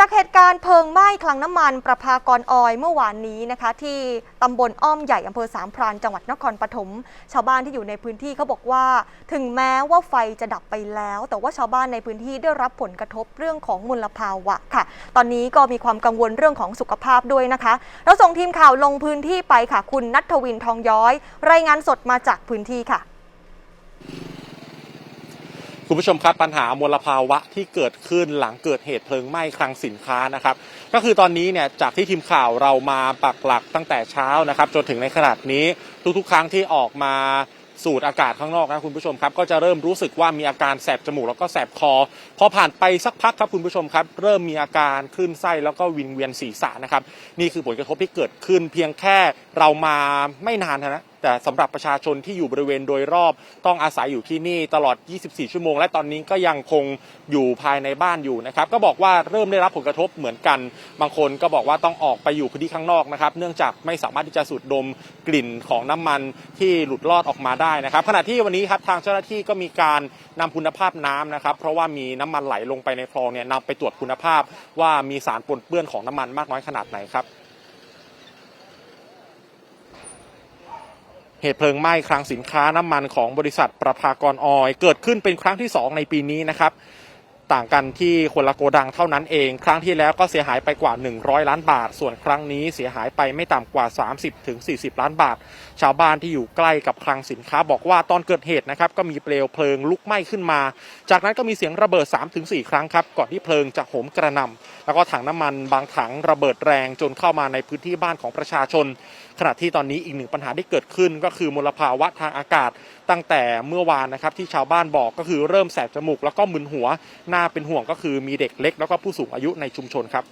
จากเหตุการณ์เพลิงไหม้คลังน้ำมันประภากรออยเมื่อวานนี้นะคะ ที่ตำบลอ้อมใหญ่อำเภอสามพรานจังหวัดนครปฐมชาวบ้านที่อยู่ในพื้นที่เขาบอกว่า ถึงแม้ว่าไฟจะดับไปแล้ว แต่ว่าชาวบ้านในพื้นที่ได้รับผลกระทบเรื่องของมลภาวะค่ะ ตอนนี้ก็มีความกังวลเรื่องของสุขภาพด้วยนะคะ เราส่งทีมข่าวลงพื้นที่ไปค่ะ คุณนัทวินทองย้อย รายงานสดมาจากพื้นที่ค่ะ คุณผู้ชมครับปัญหามลภาวะที่เกิดขึ้นหลังเกิดเหตุเพลิงไหม้คลังสินค้านะครับ ก็คือตอนนี้เนี่ยจากที่ทีมข่าวเรามาปักหลักตั้งแต่เช้านะครับ จนถึงในขนาดนี้ทุกๆ ครั้งที่ออกมาสูดอากาศข้างนอกนะคุณผู้ชมครับ ก็จะเริ่มรู้สึกว่ามีอาการแสบจมูกแล้วก็แสบคอ พอผ่านไปสักพักครับคุณผู้ชมครับ เริ่มมีอาการคลื่นไส้แล้วก็วิงเวียนศีรษะนะครับ นี่คือผลกระทบที่เกิดขึ้นเพียงแค่ เรามาไม่นานนะแต่สำหรับประชาชนที่อยู่บริเวณโดยรอบต้องอาศัยอยู่ที่นี่ตลอด 24 ชั่วโมง และตอนนี้ก็ยังคงอยู่ภายในบ้านอยู่นะครับ ก็บอกว่าเริ่มได้รับผลกระทบเหมือนกัน บางคนก็บอกว่าต้องออกไปอยู่พื้นที่ข้างนอกนะครับ เนื่องจากไม่สามารถที่จะสูดดมกลิ่นของน้ำมันที่หลุดลอดออกมาได้นะครับ ขณะที่วันนี้ครับทางเจ้าหน้าที่ก็มีการนำคุณภาพน้ำนะครับ เพราะว่ามีน้ำมันไหลลงไปในคลองเนี่ยนำไปตรวจคุณภาพ ว่ามีสารปนเปื้อนของน้ำมันมากน้อยขนาดไหนครับ เหตุเพลิงไหม้คลังสินค้าน้ำมันของบริษัทประภากรออย เกิดขึ้นเป็นครั้งที่ 2 ในปีนี้นะครับ ต่างกันที่คนละโกดังเท่านั้นเอง ครั้งที่แล้วก็เสียหายไปกว่า 100 ล้านบาท ส่วนครั้งนี้เสียหายไปไม่ต่ำกว่า 30ถึง40 ล้านบาท ชาวบ้านที่อยู่ใกล้กับคลังสินค้า บอกว่าตอนเกิดเหตุนะครับก็มีเปลวเพลิงลุกไหม้ขึ้นมา จากนั้นก็มีเสียงระเบิด 3-4 ครั้งครับก่อนที่เพลิงจะโหมกระหน่ำแล้วก็ถังน้ำมันบางถังระเบิดแรงจนเข้ามาในพื้นที่บ้านของประชาชน ขณะที่ตอนนี้อีกหนึ่งปัญหาที่เกิดขึ้น ก็คือมลภาวะทางอากาศตั้งแต่เมื่อวานนะครับที่ชาวบ้านบอกก็คือเริ่มแสบจมูกแล้วก็มึนหัวน่าเป็นห่วงก็คือมีเด็กเล็ก แล้วก็ผู้สูงอายุในชุมชนครับ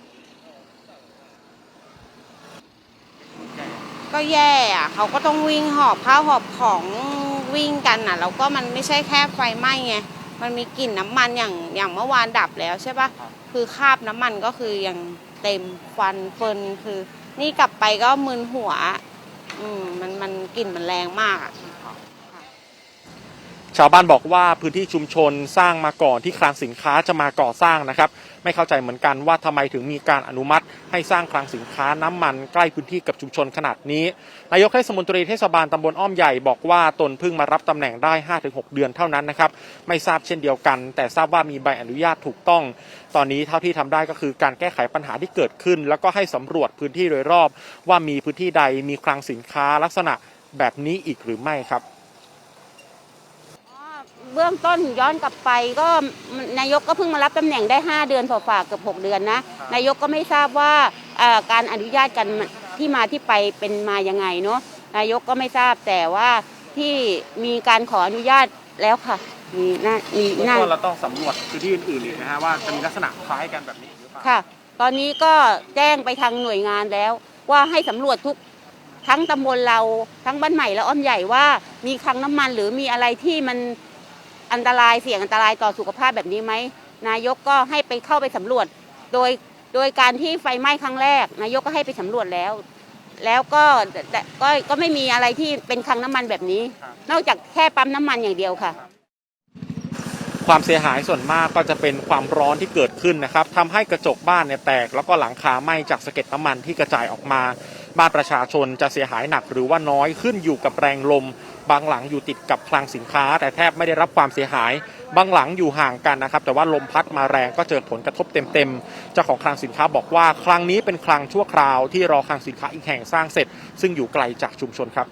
ก็แย่อะเขาก็ต้องวิ่งหอบข้าวหอบของวิ่งกันอะแล้วก็มันไม่ใช่แค่ไฟไหม้ไงมันมีกลิ่นน้ำมันอย่างอย่างเมื่อวานดับแล้วใช่ปะคือคราบน้ำมันก็คือยังเต็มควันเฟินคือ นี่กลับไปก็มึนหัว อืมมันมันกลิ่นมันแรงมากอะชาวบ้านบอกว่าพื้นที่ชุมชนสร้างมาก่อนที่คลังสินค้าจะมาก่อสร้างนะครับ ไม่เข้าใจเหมือนกันว่าทำไมถึงมีการอนุมัติ ให้สร้างคลังสินค้าน้ำมันใกล้พื้นที่กับชุมชนขนาดนี้ นายกเทศมนตรีเทศบาลตำบลอ้อมใหญ่บอกว่าตนเพิ่งมารับตำแหน่งได้ 5-6 เดือนเท่านั้นนะครับไม่ทราบเช่นเดียวกัน แต่ทราบว่ามีใบอนุญาตถูกต้อง ตอนนี้เท่าที่ทำได้ก็คือการแก้ไขปัญหาที่เกิดขึ้น แล้วก็ให้สำรวจพื้นที่โดยรอบ ว่ามีพื้นที่ใดมีคลังสินค้าลักษณะแบบนี้อีกหรือไม่ครับ เบื้องต้นย้อนกลับไปก็นายกก็เพิ่งมารับตำแหน่งได้ 5 เดือนฝ่าๆเกือบ6 เดือนนะนายกก็ไม่ทราบว่าเอ่อการอนุญาตกันที่มาที่ไปเป็นมายังไงเนาะนายกก็ไม่ทราบแต่ว่าที่มีการขออนุญาตแล้วค่ะมีน่ามีเบื้องน่าต้นเราต้องสำรวจพื้นที่อื่นๆอีกนะฮะว่าจะมีลักษณะคล้ายกันแบบนี้หรือเปล่าค่ะ ตอนนี้ก็แจ้งไปทางหน่วยงานแล้ว ว่าให้สำรวจทุกทั้งตำบลเราทั้งบ้านใหม่และอ้อมใหญ่ว่ามีคลังน้ำมันหรือมีอะไรที่มัน อันตรายเสี่ยงอันตรายต่อสุขภาพแบบนี้ไหมนายกก็ให้ไปเข้าไปสำรวจ โดยโดยการที่ไฟไหม้ครั้งแรก นายกก็ให้ไปสำรวจแล้ว แล้วก็แต่ก็ก็ไม่มีอะไรที่เป็นคลังน้ำมันแบบนี้ นอกจากแค่ปั๊มน้ำมันอย่างเดียวค่ะ ความเสียหายส่วนมากก็จะเป็นความร้อนที่เกิดขึ้นนะครับทำให้กระจกบ้านเนี่ยแตก แล้วก็หลังคาไหม้จากสะเก็ดน้ำมันที่กระจายออกมา บ้านประชาชนจะเสียหายหนักหรือว่าน้อยขึ้นอยู่กับแรงลม บางหลังอยู่ติดกับคลังสินค้า แต่แทบไม่ได้รับความเสียหาย บางหลังอยู่ห่างกันนะครับ แต่ว่าลมพัดมาแรงก็เจอผลกระทบเต็มๆ เจ้าของคลังสินค้าบอกว่าคลังนี้เป็นคลังชั่วคราวที่รอคลังสินค้าอีกแห่งสร้างเสร็จ ซึ่งอยู่ไกลจากชุมชนครับ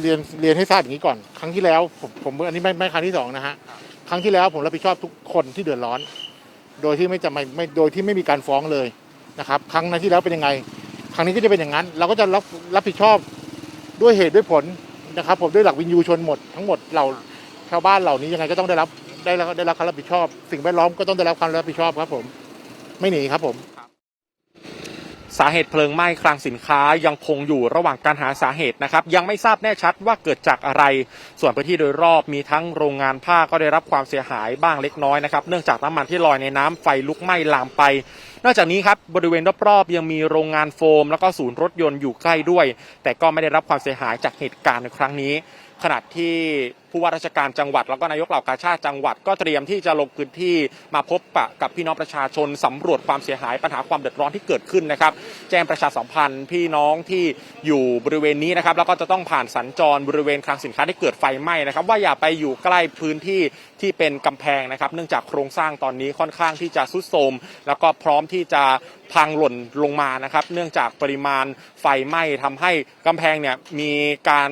เรียนเรียนให้ทราบอย่างนี้ก่อน ครั้งที่แล้วผมผมอันนี้ไม่ไม่ครั้งที่สองนะฮะครั้งที่แล้วผมรับผิดชอบทุกคนที่เดือดร้อน โดยที่ไม่จะไม่ไม่โดยที่ไม่มีการฟ้องเลยนะครับ ครั้งนั้นที่แล้วเป็นยังไง ครั้งนี้ก็จะเป็นอย่างนั้น เราก็จะรับรับผิดชอบ ด้วยเหตุด้วยผลนะครับ ผมด้วยหลักวินยูชนหมดทั้งหมดเราชาวบ้านเหล่านี้ยังไงก็ต้องได้รับได้รับได้รับความรับผิดชอบ สิ่งแวดล้อมก็ต้องได้รับความรับผิดชอบครับ ผม ไม่หนีครับผม สาเหตุเพลิงไหม้คลังสินค้ายังคงอยู่ระหว่างการหาสาเหตุนะครับ ยังไม่ทราบแน่ชัดว่าเกิดจากอะไร ส่วนพื้นที่โดยรอบมีทั้งโรงงานผ้าก็ได้รับความเสียหายบ้างเล็กน้อยนะครับ เนื่องจากน้ำมันที่ลอยในน้ำไฟลุกไหม้ลามไป นอกจากนี้ครับบริเวณรอบๆยังมีโรงงานโฟม แล้วก็ศูนย์รถยนต์อยู่ใกล้ด้วย แต่ก็ไม่ได้รับความเสียหายจากเหตุการณ์ในครั้งนี้ ขณะที่ผู้ว่าราชการจังหวัด แล้วก็นายกเหล่ากาชาติจังหวัดก็เตรียมที่จะลงพื้นที่มาพบปะกับพี่น้องประชาชนสำรวจความเสียหายปัญหาความเดือดร้อนที่เกิดขึ้นนะครับ แจ้งประชาสัมพันธ์พี่น้องที่อยู่บริเวณนี้นะครับ แล้วก็จะต้องผ่านสัญจรบริเวณคลังสินค้าที่เกิดไฟไหม้นะครับ ว่าอย่าไปอยู่ใกล้พื้นที่ที่เป็นกำแพงนะครับ เนื่องจากโครงสร้างตอนนี้ค่อนข้างที่จะทรุดโทรมแล้วก็พร้อมที่จะพังหล่นลงมานะครับ เนื่องจากปริมาณไฟไหม้ทำให้กำแพงเนี่ยมีการ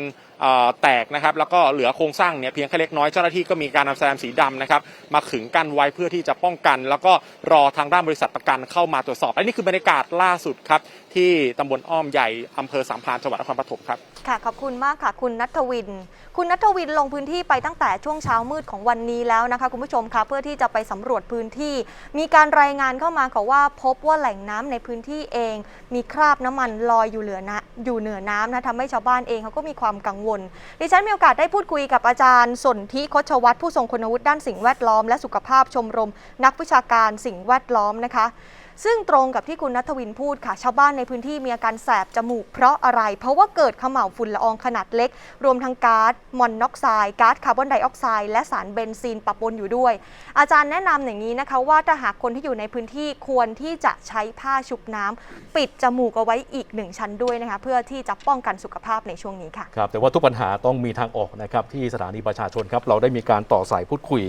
แตกนะครับแล้วก็เหลือโครงสร้างเนี่ยเพียงแค่เล็กน้อยเจ้าหน้าที่ก็มีการนำแซมสีดำนะครับมาขึงกันไว้เพื่อที่จะป้องกัน แล้วก็รอทางด้านบริษัทประกันเข้ามาตรวจสอบอันนี้คือบรรยากาศล่าสุดครับที่ตำบลอ้อมใหญ่อำเภอสามพรานจังหวัดนครปฐมครับ ค่ะขอบคุณมากค่ะ คุณนัทวิน คุณนัทวินลงพื้นที่ไปตั้งแต่ช่วงเช้ามืดของวันนี้แล้วนะคะ คุณผู้ชมคะเพื่อที่จะไปสำรวจพื้นที่ มีการรายงานเข้ามาค่ะว่า พบว่าแหล่งน้ำในพื้นที่เอง มีคราบน้ำมันลอยอยู่เหลือนะอยู่เหนือน้ำนะทำให้ชาวบ้านเองเขาก็มีความกังวล ดิฉันมีโอกาสได้พูดคุยกับอาจารย์สนธิคชวัตรผู้ทรงคุณวุฒิด้านสิ่งแวดล้อม และสุขภาพชมรม นักวิชาการสิ่งแวดล้อมนะคะ ซึ่งตรงกับที่คุณนัทวินพูดค่ะ ชาวบ้านในพื้นที่มีอาการแสบจมูกเพราะอะไร เพราะว่าเกิดขม่าวฝุ่นละอองขนาดเล็ก รวมทั้งก๊าซมอนอกไซด์ก๊าซคาร์บอนไดออกไซด์และสารเบนซีนปะปนอยู่ด้วย อาจารย์แนะนำอย่างนี้นะคะว่าถ้าหากคนที่อยู่ในพื้นที่ควรที่จะใช้ผ้าชุบน้ำปิดจมูกเอาไว้อีกหนึ่งชั้นด้วยนะคะเพื่อที่จะป้องกันสุขภาพในช่วงนี้ค่ะครับแต่ว่าทุกปัญหาต้องมีทางออกนะครับที่สถานีประชาชนครับเราได้มีการต่อสายพูดคุย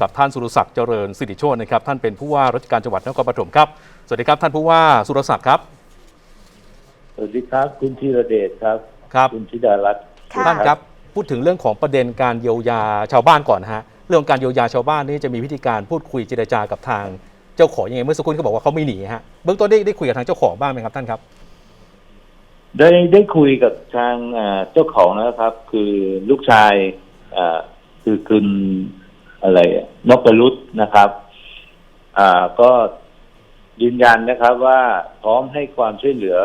กับท่านสุรศักดิ์เจริญสิริโชตนะครับท่านเป็นผู้ว่าราชการจังหวัดนครปฐมครับสวัสดีครับท่านผู้ว่าสุรศักดิ์ครับสวัสดีครับคุณธีรเดชครับครับคุณธิดารัตน์ค่ะท่านครับพูดถึงเรื่องของประเด็นการเยียวยาชาวบ้านก่อนนะฮะเรื่องการเยียวยาชาวบ้านนี่จะมีวิธีการพูดคุยเจรจากับทางเจ้าของยังไงเมื่อสักครู่เขาบอกว่าเขาไม่หนีฮะเบื้องต้นได้ได้คุยกับทางเจ้าของบ้างไหมครับท่านครับ ได้ได้คุยกับทางเอ่อเจ้าของนะครับ คือลูกชายเอ่อคือคุณ อะไรนอะนพรุษนะครับ อ่าก็ยืนยันนะครับ ว่าพร้อมให้ความช่วยเหลือ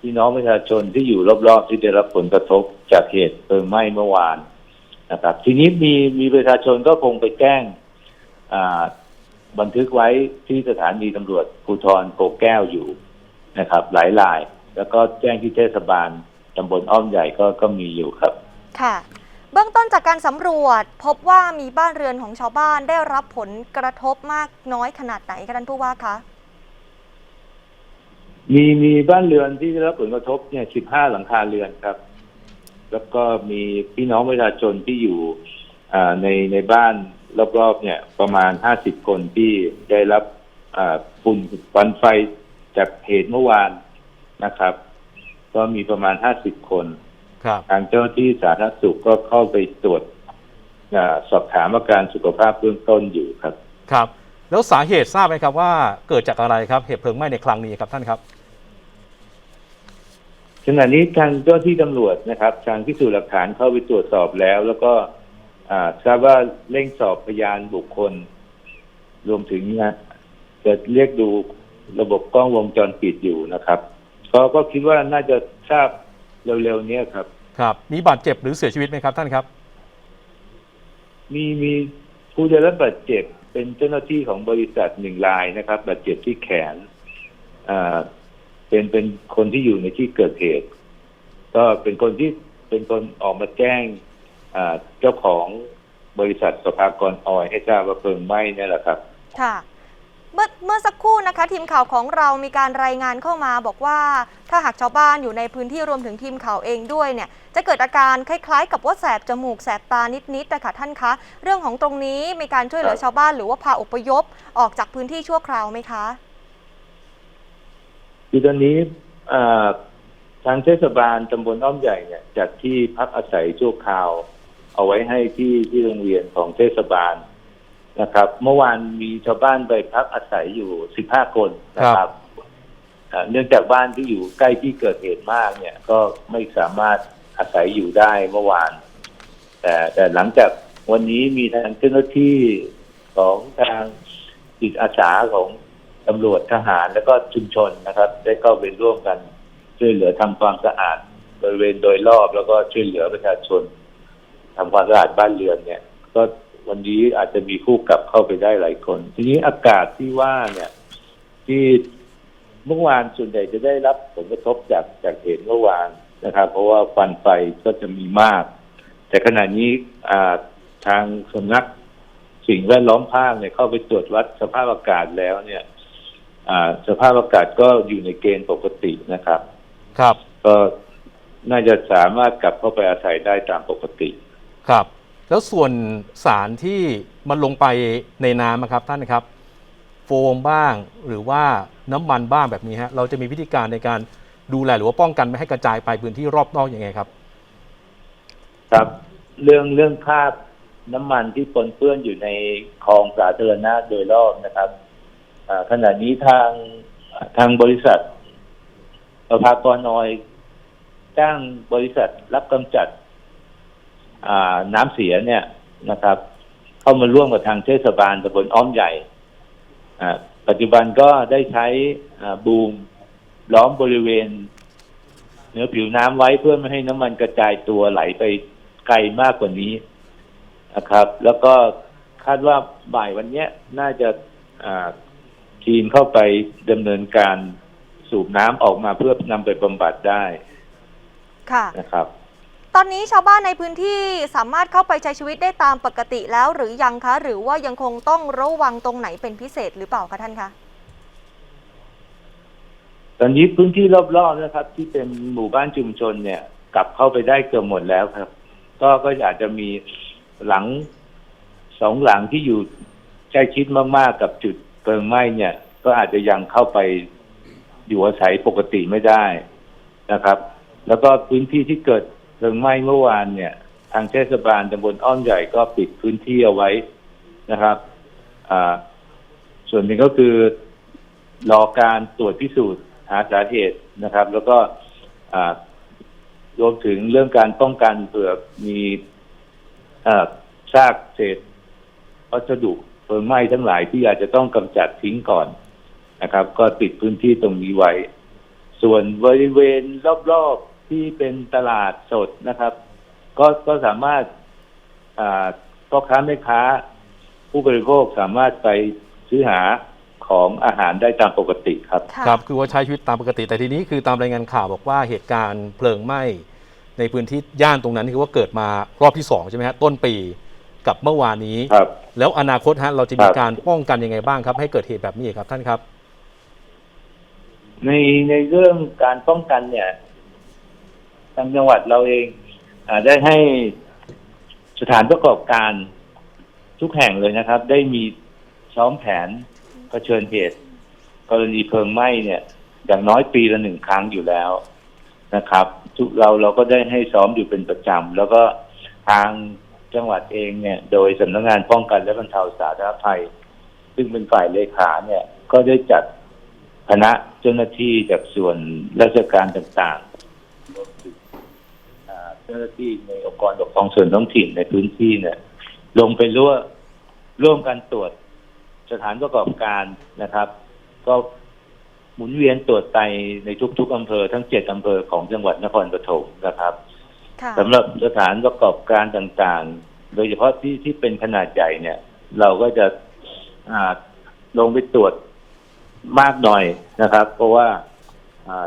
พี่น้องประชาชนที่อยู่รอบๆ ที่ได้รับผลกระทบจากเหตุเพลิงไหม้เมื่อวานนะครับ ทีนี้มีมีประชาชนก็คงไปแจ้งอ่าบันทึกไว้ที่สถานีตำรวจภูธรโกแก้วอยู่นะครับ หลายราย แล้วก็แจ้งที่เทศบาลตำบลอ้อมใหญ่ก็ก็มีอยู่ครับ ค่ะ เบื้องต้นจากการสำรวจพบว่ามีบ้านเรือนของชาวบ้านได้รับผลกระทบมากน้อยขนาดไหนคะท่านผู้ว่าคะ มีมีบ้านเรือนที่ได้รับผลกระทบเนี่ยสิบห้าหลังคาเรือนครับ แล้วก็มีพี่น้องประชาชนที่อยู่ในในบ้านรอบๆเนี่ยประมาณห้าสิบคนที่ได้รับฝุ่นควันไฟจากเหตุเมื่อวานนะครับ ก็มีประมาณห้าสิบคน ทางเจ้าหน้าที่สาธารณสุขก็เข้าไปตรวจอาสอบถามอาการสุขภาพเบื้องต้นอยู่ครับครับ แล้วสาเหตุทราบไหมครับว่าเกิดจากอะไรครับเหตุเพลิงไหม้ในครั้งนี้ครับท่านครับขณะนี้ทางเจ้าที่ตำรวจนะครับ ทางพิสูจน์หลักฐานเข้าไปตรวจสอบแล้ว แล้วก็อ่าทราบว่าเร่งสอบพยานบุคคล รวมถึงนะจะเรียกดูระบบกล้องวงจรปิดอยู่นะครับก็ก็คิดว่าน่าจะทราบเร็วๆเนี้ยครับ ครับ มีบาดเจ็บหรือเสียชีวิตไหมครับท่านครับ มีมีผู้ได้รับบาดเจ็บเป็นเจ้าหน้าที่ของบริษัทหนึ่งรายนะครับบาดเจ็บที่แขนอ่าเป็นเป็นคนที่อยู่ในที่เกิดเหตุ ก็เป็นคนที่เป็นคนออกมาแจ้งอ่าเจ้าของบริษัทสภากรออยให้ทราบว่าเพลิงไหม้เนี่ยแหละครับ ค่ะ เมื่อเมื่อสักครู่นะคะทีมข่าวของเรามีการรายงานเข้ามาบอกว่า ถ้าหากชาวบ้านอยู่ในพื้นที่รวมถึงทีมข่าวเองด้วยเนี่ยจะเกิดอาการคล้ายๆ กับว่าแสบจมูกแสบตานิดๆนะคะท่านคะเรื่องของตรงนี้มีการช่วยเหลือชาวบ้านหรือว่าพาอพยพออกจากพื้นที่ชั่วคราวไหมคะคือตอนนี้ทางเทศบาลตำบลอ้อมใหญ่เนี่ยจัดที่พักอาศัยชั่วคราว เอาไว้ให้ที่ที่โรงเรียนของเทศบาล นะครับ เมื่อวานมีชาวบ้านไปพักอาศัยอยู่15คนนะครับอ่าเนื่องจากบ้านที่อยู่ใกล้ที่เกิดเหตุมากเนี่ย ก็ไม่สามารถอาศัยอยู่ได้เมื่อวาน แต่แต่หลังจากวันนี้มีทางเจ้าหน้าที่ของทางจิตอาสาของตำรวจทหารแล้วก็ชุมชนนะครับ ได้เข้าไปร่วมกันช่วยเหลือทำความสะอาดบริเวณโดยรอบแล้วก็ช่วยเหลือประชาชนทำความสะอาดบ้านเรือนเนี่ย ก็วั นนี้อาจจะมีผู้กลับเข้าไปได้หลายคน ทีนี้อากาศที่ว่าเนี่ย ที่เมื่อวานส่วนใหญ่จะได้รับผลกระทบจากจากเหตุเมื่อวานนะครับ เพราะว่าควันไฟก็จะมีมากแแต่ขณะนี้อ่าทางสำนักสิ่งแวดล้อมภาคเนี่ยเข้าไปตรวจวัดสภาพอากาศแล้วเนี่ยอ่าสภาพอากาศก็อยู่ในเกณฑ์ปกตินะครับ ครับ ก็น่าจะสามารถกลับเข้าไปอาศัยได้ตามปกติ ครับ แล้วส่วนสารที่มันลงไปในน้ำอะครับท่านครับ โฟมบ้างหรือว่าน้ำมันบ้างแบบนี้ฮะเราจะมีวิธีการในการดูแลหรือว่าป้องกันไม่ให้กระจายไปพื้นที่รอบนอกอยังไงครับ ครับเรื่องเรื่องคราบน้ำมันที่ปนเปื้อนอยู่ในคลองสาธารณะโดยรอบนะครับขณะนี้ทางทางบริษัทประภากรนอยจ้างบริษัทรับกำจัด น้ำเสียเนี่ยนะครับ เข้ามาร่วมกับทางเทศบาลตำบลอ้อมใหญ่อ่าปัจจุบันก็ได้ใช้อ่าบูมล้อมบริเวณเหนือผิวน้ำไว้เพื่อไม่ให้น้ำมันกระจายตัวไหลไปไกลมากกว่านี้นะครับ แล้วก็คาดว่าบ่ายวันเนี้ยน่าจะอ่าทีมเข้าไปดำเนินการสูบน้ำออกมาเพื่อนำไปบำบัดได้ค่ะนะครับ ตอนนี้ชาวบ้านในพื้นที่สามารถเข้าไปใช้ชีวิตได้ตามปกติแล้วหรือยังคะ หรือว่ายังคงต้องระวังตรงไหนเป็นพิเศษหรือเปล่าคะท่านคะตอนนี้พื้นที่รอบๆนะครับ ที่เป็นหมู่บ้านชุมชนเนี่ย กลับเข้าไปได้เกือบหมดแล้วครับ ก็ก็อาจจะมีหลังสองหลังที่อยู่ใกล้ชิดมากๆกับจุดเพลิงไหม้เนี่ย ก็อาจจะยังเข้าไปอยู่อาศัยปกติไม่ได้นะครับ แล้วก็พื้นที่ที่เกิด ลิงไหม้เมื่อวานเนี่ย ทางเทศบาลตำบลอ้อมใหญ่ก็ปิดพื้นที่เอาไว้นะครับอ่าส่วนหนึ่งก็คือรอการตรวจพิสูจน์หาสาเหตุนะครับ แล้วก็อ่ารวมถึงเรื่องการป้องกันเผื่อมีอซากเศษวัสดุเพลิงไหม้ทั้งหลายที่อาจจะต้องกำจัดทิ้งก่อนนะครับ ก็ปิดพื้นที่ตรงนี้ไว้ ส่วนบริเวณรอบๆ ที่เป็นตลาดสดนะครับ ก็ก็สามารถอ่าพ่อค้าแม่ค้า ผู้บริโภคสามารถไปซื้อหาของอาหารได้ตามปกติครับค่ะครับ คือว่าใช้ชีวิตตามปกติ แต่ทีนี้คือตามรายงานข่าวบอกว่าเหตุการณ์เพลิงไหม้ในพื้นที่ย่านตรงนั้นคือว่าเกิดมารอบที่สองใช่ไหมฮะต้นปีกับเมื่อวานนี้ ครับ แล้วอนาคตฮะเราจะมีครับการป้องกันยังไงบ้างครับ ให้เกิดเหตุแบบนี้ครับท่านครับ ในในเรื่องการป้องกันเนี่ย ทางจังหวัดเราเองอได้ให้สถานประกอบการทุกแห่งเลยนะครับ ได้มีซ้อมแผนเผชิญเหตุ กรณีเพลิงไหม้เนี่ย อย่างน้อยปีละหนึ่งครั้งอยู่แล้วนะครับทุกเราเราก็ได้ให้ซ้อมอยู่เป็นประจำแล้วก็ทางจังหวัดเองเนี่ย โดยสำนักงานป้องกันและบรรเทาสาธารณภัย ซึ่งเป็นฝ่ายเลขาเนี่ย ก็ได้จัดคณะเจ้าหน้าที่จากส่วนราชการต่างๆรวมถึง เจ้าหน้าที่ในองค์กรปกครองส่วนท้องถิ่นในพื้นที่เนี่ย ลงไปร่วมร่วมกันตรวจสถานประกอบการนะครับ ก็หมุนเวียนตรวจไปในทุก ๆอำเภอทั้งเจ็ดอำเภอของจังหวัดนครปฐมนะครับค่ะสำหรับสถานประกอบการต่างๆ โดยเฉพาะที่ที่เป็นขนาดใหญ่เนี่ย เราก็จะอ่าลงไปตรวจมากหน่อยนะครับ เพราะว่าอ่า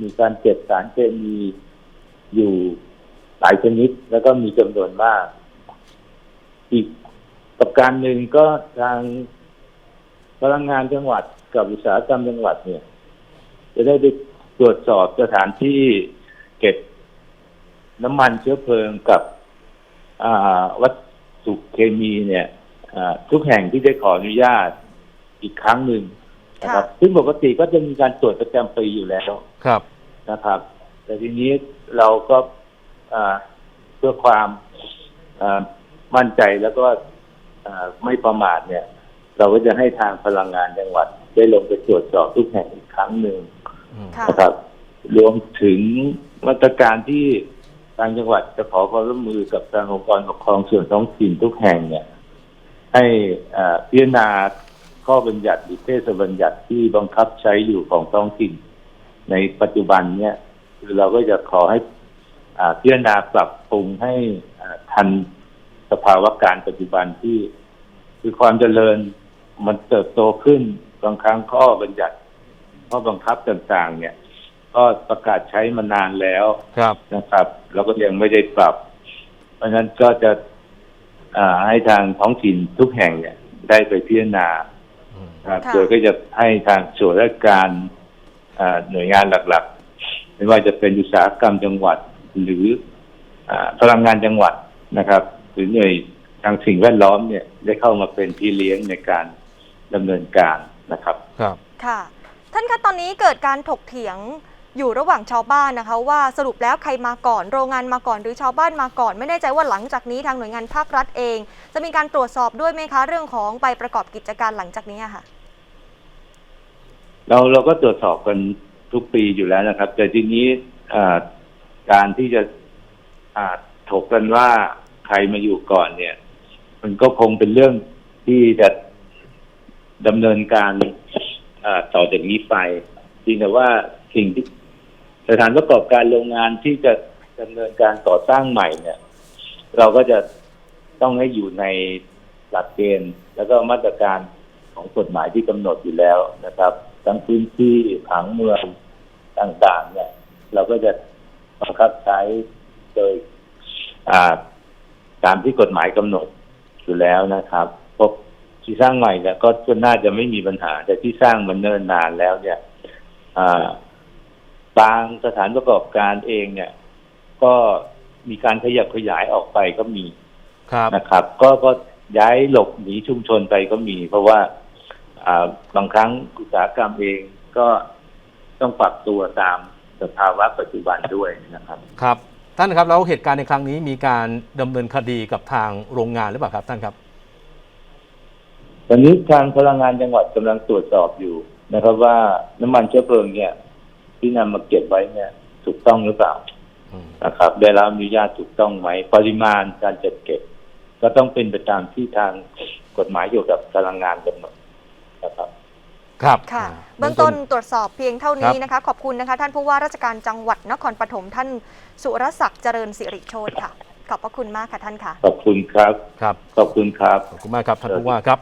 มีการเก็บสารเคมีอยู่ หลายชนิดแล้วก็มีจำนวนมาก อีกประการหนึ่งก็ทางพลังงานจังหวัดกับอุตสาหกรรมจังหวัดเนี่ย จะได้ไปตรวจสอบสถานที่เก็บน้ำมันเชื้อเพลิงกับอ่าวัตถุเคมีเนี่ยอ่าทุกแห่งที่ได้ขออนุญาตอีกครั้งหนึ่งนะครับ ซึ่งปกติก็จะมีการตรวจประจำปีอยู่แล้วครับนะครับ แต่ทีนี้เราก็อ่า เพื่อความอ่ามั่นใจแล้วก็อ่าไม่ประมาทเนี่ย เราก็จะให้ทางพลังงานจังหวัด ได้ลงไปตรวจสอบทุกแห่งอีกครั้งหนึ่งอืมค่ะนะครับ รวมถึงมาตรการที่ทางจังหวัดจะขอความร่วมมือกับทางองค์กรปกครองส่วนท้องถิ่นทุกแห่งเนี่ย ให้อ่าพิจารณาข้อบัญญัติหรือเทศบัญญัติที่บังคับใช้อยู่ของท้องถิ่น ในปัจจุบันเนี่ยคือเราก็จะขอให้อ่า พิจารณาปรับปรุงให้อ่าทันสภาวะการปัจจุบันที่คือความเจริญมันเติบโตขึ้นบางครั้งข้อบัญญัติข้อบังคับต่างๆ เนี่ย ก็ประกาศใช้มานานแล้วครับนะครับ แล้วก็ยังไม่ได้ปรับ เพราะฉะนั้นก็จะอ่าให้ทางท้องถิ่นทุกแห่งเนี่ย ได้ไปพิจารณาอืมครับค่ะโดยก็จะให้ทางส่วนราชการอ่าหน่วยงานหลักๆ ไม่ว่าจะเป็นอุตสาหกรรมจังหวัด หรืออาพลังงานจังหวัดนะครับ หรือหน่วยทางสิ่งแวดล้อมเนี่ยได้เข้ามาเป็นพี่เลี้ยงในการดำเนินการนะครับครับค่ะ ท่านคะตอนนี้เกิดการถกเถียงอยู่ระหว่างชาวบ้านนะคะ ว่าสรุปแล้วใครมาก่อน โรงงานมาก่อนหรือชาวบ้านมาก่อน ไม่แน่ใจว่าหลังจากนี้ทางหน่วยงานภาครัฐเอง จะมีการตรวจสอบด้วยไหมคะ เรื่องของใบประกอบกิจการหลังจากนี้อะค่ะ เราเราก็ตรวจสอบกันทุกปีอยู่แล้วนะครับ แต่ทีนี้อ่า การที่จะถกกันว่าใครมาอยู่ก่อนเนี่ย มันก็คงเป็นเรื่องที่จะดำเนินการต่อจากนี้ไปจริงแต่ว่าสิ่งที่สถานประกอบการโรงงานที่จะดำเนินการก่อสร้างใหม่เนี่ย เราก็จะต้องให้อยู่ในหลักเกณฑ์แล้วก็มาตรการของกฎหมายที่กำหนดอยู่แล้วนะครับ ทั้งพื้นที่ผังเมืองต่างๆ เนี่ย เราก็จะ บังคับใช้โดยอ่าตามที่กฎหมายกำหนดอยู่แล้วนะครับพวกที่สร้างใหม่เนี่ยก็ก็น่าจะไม่มีปัญหา แต่ที่สร้างมันเนิ่นนานแล้วเนี่ยอ่าบางสถานประกอบการเองเนี่ย ก็มีการขยับขยายออกไปก็มีครับ นะครับ ก็ก็ย้ายหลบหนีชุมชนไปก็มี เพราะว่าอ่าบางครั้งอุตสาหกรรมเองก็ต้องปรับตัวตาม สภาวะปัจจุบันด้วยนะครับครับ ท่านครับแล้วเหตุการณ์ในครั้งนี้มีการดำเนินคดีกับทางโรงงานหรือเปล่าครับท่านครับ ตอนนี้ทางพลังงานจังหวัดกำลังตรวจสอบอยู่นะครับ ว่าน้ำมันเชื้อเพลิงเนี่ย ที่นำมาเก็บไว้เนี่ย ถูกต้องหรือเปล่าอืมนะครับ ได้รับอนุญาตถูกต้องไหมปริมาณการจัดเก็บ ก็ต้องเป็นไปตามที่ทางกฎหมายเกี่ยวกับพลังงานกำหนดนะครับ ครับค่ะาเบื้องต้นตรวจสอบเพียงเท่านี้ครับนะคะ ขอบคุณนะคะ ท่านผู้ว่าราชการจังหวัดนครปฐมท่านสุรศักดิ์เจริญสิริโชตค่ะ ขอบพระคุณมากค่ะท่านค่ะ ขอบคุณครับ ครับ ขอบคุณครับ ขอบคุณมากครับท่านผู้ว่าครับ